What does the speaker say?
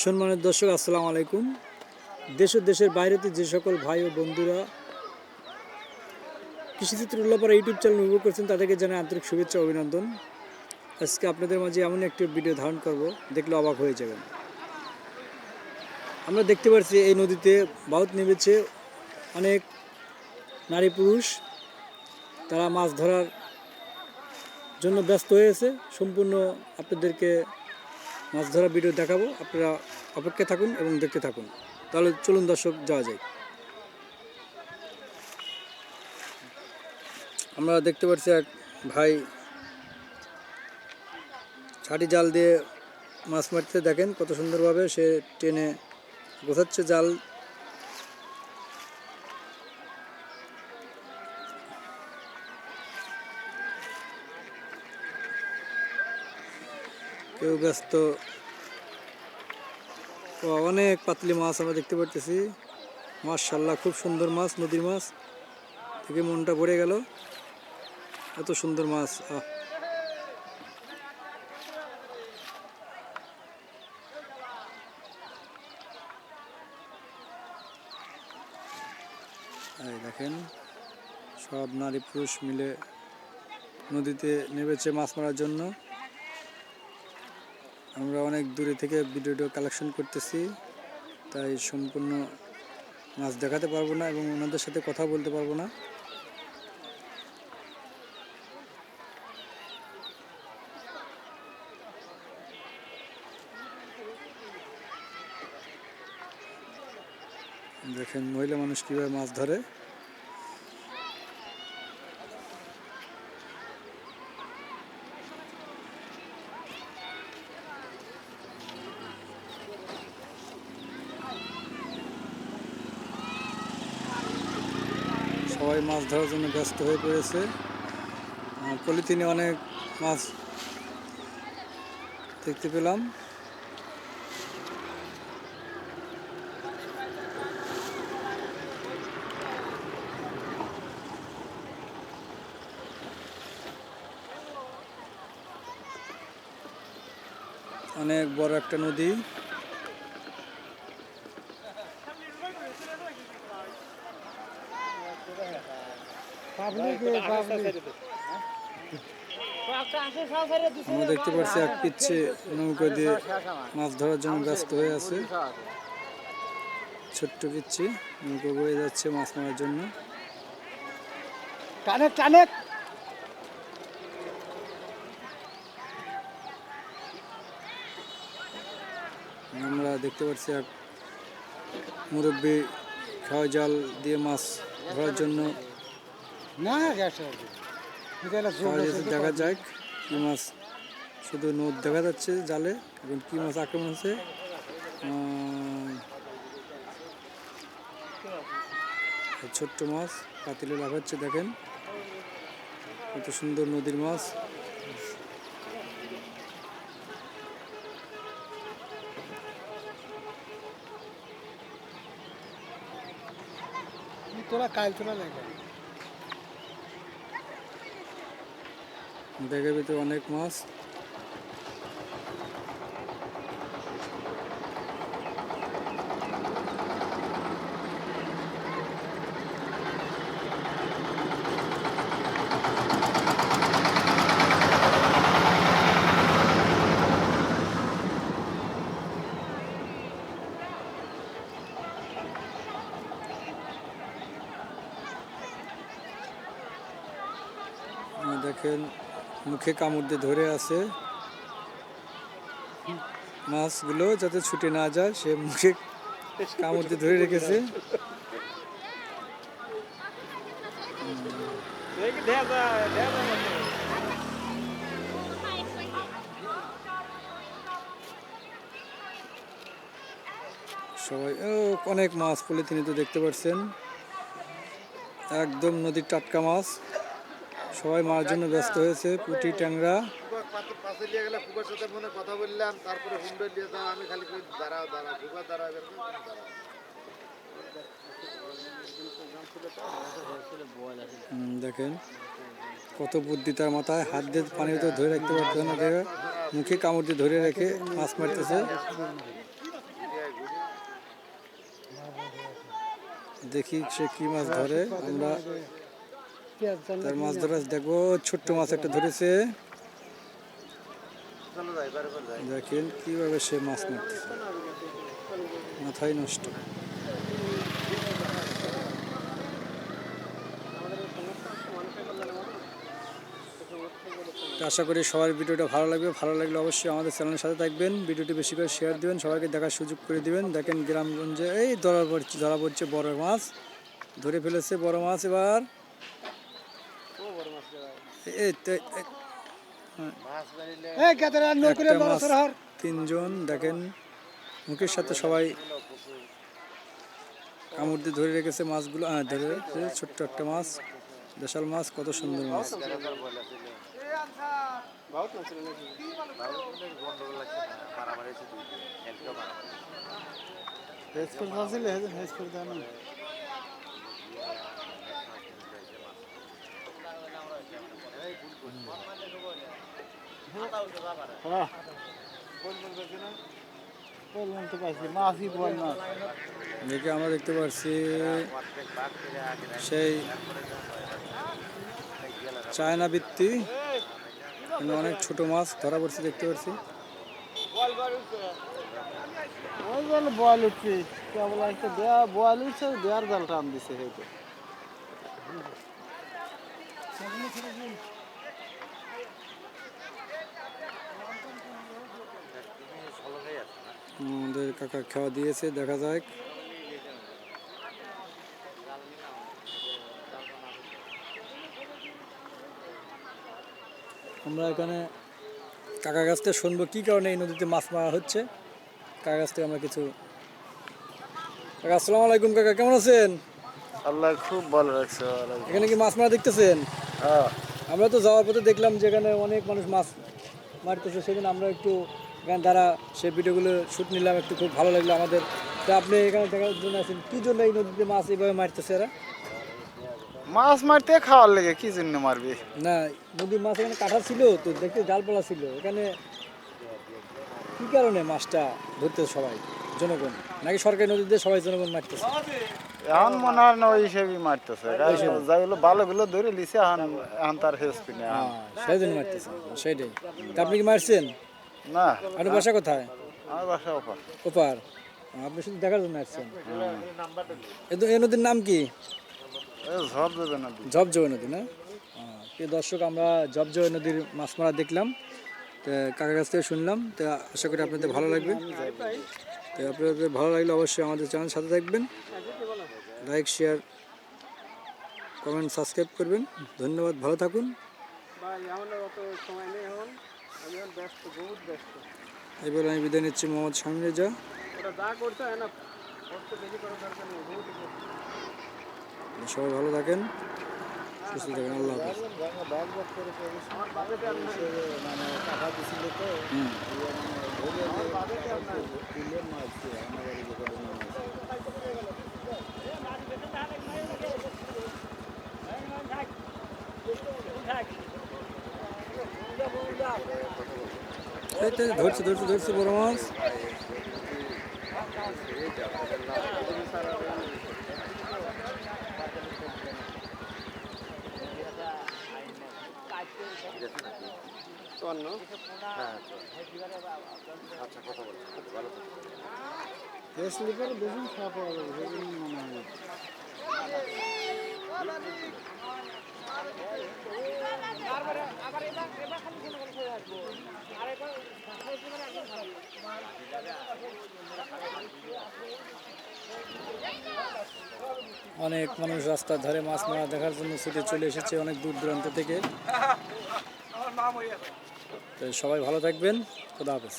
সম্মানের দর্শক, আসসালামু আলাইকুম। দেশ দেশের বাইরেতে যে সকল ভাই ও বন্ধুরা কৃষিচিত্র উল্লাপাড়া ইউটিউব চ্যানেল নির্ভর করছেন, তাদেরকে জানাই আন্তরিক শুভেচ্ছা অভিনন্দন। আজকে আপনাদের মাঝে এমন একটি ভিডিও ধারণ করব, দেখলে অবাক হয়ে যাবেন। আমরা দেখতে পাচ্ছি এই নদীতে বাউত নেমেছে অনেক নারী পুরুষ। তারা মাছ ধরার জন্য ব্যস্ত হয়েছে। সম্পূর্ণ আপনাদেরকে মাছ ধরা ভিডিও দেখাবো। আপনারা অপেক্ষা থাকুন এবং দেখতে থাকুন। তাহলে চলুন দর্শক, যাওয়া যায় আমরা দেখতে পাচ্ছি এক ভাই ছাটি জাল দিয়ে মাছ মারতে দেখেন কত সুন্দরভাবে সে টেনে গোছাচ্ছে জাল। কেউ ব্যস্ত। অনেক পাতলি মাছ আমরা দেখতে পারতেছি। মাশাল্লাহ খুব সুন্দর মাছ, নদীর মাছ। থেকে মনটা ভরে গেল। এত সুন্দর মাছ, আহ। দেখেন, সব নারী পুরুষ মিলে নদীতে নেমেছে মাছ মারার জন্য। আমরা অনেক দূরে থেকে ভিডিওটা কালেকশন করতেছি, তাই সম্পূর্ণ মাছ দেখাতে পারব না এবং ওনাদের সাথে কথা বলতে পারব না। দেখেন মহিলা মানুষ কীভাবে মাছ ধরে সবাই মাছ ধরার জন্য ব্যস্ত হয়ে পড়েছে। পলিথিনে অনেক মাছ দেখতে পেলাম। অনেক বড় একটা নদী। আমরা দেখতে পাচ্ছি এক পিচ্ছে নৌকা দিয়ে মাছ ধরার জন্য ব্যস্ত হয়ে আছে। ছোট্ট পিচ্ছি নৌকা বয়ে যাচ্ছে মাছ মারার জন্য। টানে টানে। আমরা দেখতে পাচ্ছি এক মুরব্বী খাওয়া জাল দিয়ে মাছ ধরার জন্য না যেতে দেখা যাক কি মাছ শুধু নদ দেখা যাচ্ছে জালে এখন কি মাছ আক্রমণ হচ্ছে। ছোট্ট মাছ পাতিলে লাফাচ্ছে দেখেন। কত সুন্দর নদীর মাছ। তোরা কাল তোরা লাগে ব্যাগের ভিতরে অনেক মাছ। দেখেন মুখে কামড় দিয়ে ধরে আছে। মাছগুলো যাতে ছুটে না যায়, সে মুখে কামড় দিয়ে ধরে রেখেছে। সবাই অনেক মাছ পলিথিনে তো দেখতে পাচ্ছেন একদম নদীর টাটকা মাছ সবাই মার জন্য ব্যস্ত হয়েছে, পুটি ট্যাংরা। দেখেন, কত বুদ্ধি তার মাথায়। হাত দিয়ে পানি তো ধরে রাখতে পারতো না মুখে কামড় দিয়ে ধরে রেখে মাছ মারতেছে। দেখি সে কি মাছ ধরে, আমরা তার মাছ ধরা দেখব ছোট্ট মাছ একটা ধরেছে। দেখেন কীভাবে সে মাছ মারতেছে। মাথায় নষ্ট। আশা করি সবার ভিডিওটা ভালো লাগবে। ভালো লাগলে অবশ্যই আমাদের চ্যানেলের সাথে থাকবেন। ভিডিওটি বেশি করে শেয়ার দিবেন সবাইকে দেখার সুযোগ করে দিবেন। দেখেন গ্রামগঞ্জে এই ধরা পড়ছে ধরা পড়ছে বড় মাছ। ধরে ফেলেছে বড় মাছ এবার এই তো- এই- মাছ মারিলে এই কেতরা নৌকরে একটা বড় মাছ সর হর তিনজন, দেখেন, মুখের সাথে সবাই কামড় দিয়ে ধরে রেখেছে মাছগুলো। হ্যাঁ ধরে ছোট্ট একটা মাছ, দেশাল মাছ, কত সুন্দর মাছ বলে ছিল বাবুদের গন্ডগোল লাগছে না মারামারি হয়েছে দুই দিন একটাও মারামারি হয়েছে। হেজ করে আসলে হেজ হেজ করে দেন হ্যাঁ বললাম তো পাইছি মাছই বল মাছ দেখে আমরা দেখতে পাচ্ছি। সেই চায়না বৃত্তি অনেক ছোট মাছ ধরা পড়ছে, দেখতে পাচ্ছি বল উঠছে। কেবল একটা দেয়া বল উঠছে, দেয়ার জাল টান দিছে হয়তো তুমি সলভেই আছো না আমাদের কাকা খাওয়া দিয়েছে দেখা যাক। আমরা এখানে কাকা গাছ থেকে শুনব কী কারণে এই নদীতে মাছ মারা হচ্ছে। কাকা গাছ থেকে আমরা কিছু কাকা আসসালামু আলাইকুম কাকা কেমন আছেন? আল্লাহ খুব ভালো রাখছে এখানে কি মাছ মারা দেখতেছেন? আমরা তো যাওয়ার পথে দেখলাম যেখানে অনেক মানুষ মাছ মারতেছে সেদিন আমরা একটু এখানে দ্বারা সেই ভিডিওগুলো শ্যুট নিলাম একটু খুব ভালো লাগল আমাদের। তা আপনি এখানে দেখার জন্য আছেন কী জন্য এই নদীতে মাছ এইভাবে মারতেছে এরা? মাছ মারতে খাওয়ার লেগে কি জন্য মারবে? না নদীর মাছ এখানে কাটা ছিল তো দেখতে জালপালা ছিল। এখানে কী কারণে মাছটা ধরতে সবাই? জনগণ? নাকি সরকারি নদীতে সবাই জনগণ মারতেছে? এখন মনে হয় না ওই হিসেবে মারতেছে। যাইগুলো ভালোগুলো ধরে লিছে এখন এখন তার হেসপি না হ্যাঁ সেই জন্য মারতেছে সেইটাই তা আপনি কি মারছেন? না। আপনি বাসা কোথায়? আমার বাসা ওপর। ওপার। আপনি শুধু দেখার জন্য আসছেন? এ এই নদীর নাম কি? না জবজয় নদী। না? প্রিয় দর্শক আমরা জবজয় নদীর মাছ মারা দেখলাম। তো কাকার কাছ থেকে শুনলাম। তো আশা করি আপনাদের ভালো লাগবে। তো আপনাদের ভালো লাগলে অবশ্যই আমাদের চ্যানেল সাথে থাকবেন। লাইক শেয়ার কমেন্ট সাবস্ক্রাইব করবেন। ধন্যবাদ ভালো থাকুন। ভাই আমার অত সময় নেই এখন। আমি ব্যস্ত ব্যস্ত। এবার আমি বিদায় নিচ্ছি মোহাম্মদ শামীম রেজা। হয় সবাই ভালো থাকেন সুস্থ থাকেন আল্লাহ হাফেজ মানে টাকা দিছিল তো হুম। এই তো ধরছে ধরছে ধরছে বড় মাছ হ্যাঁ তো। আচ্ছা কথা বলছি ভালো থাকো। স্লিপার বেশি খাওয়া পাওয়া যাবে হয় অনেক মানুষ রাস্তার ধারে মাছ মারা দেখার জন্য ছুটে চলে এসেছে অনেক দূর দূরান্ত থেকে। সবাই ভালো থাকবেন। খোদা হাফেজ।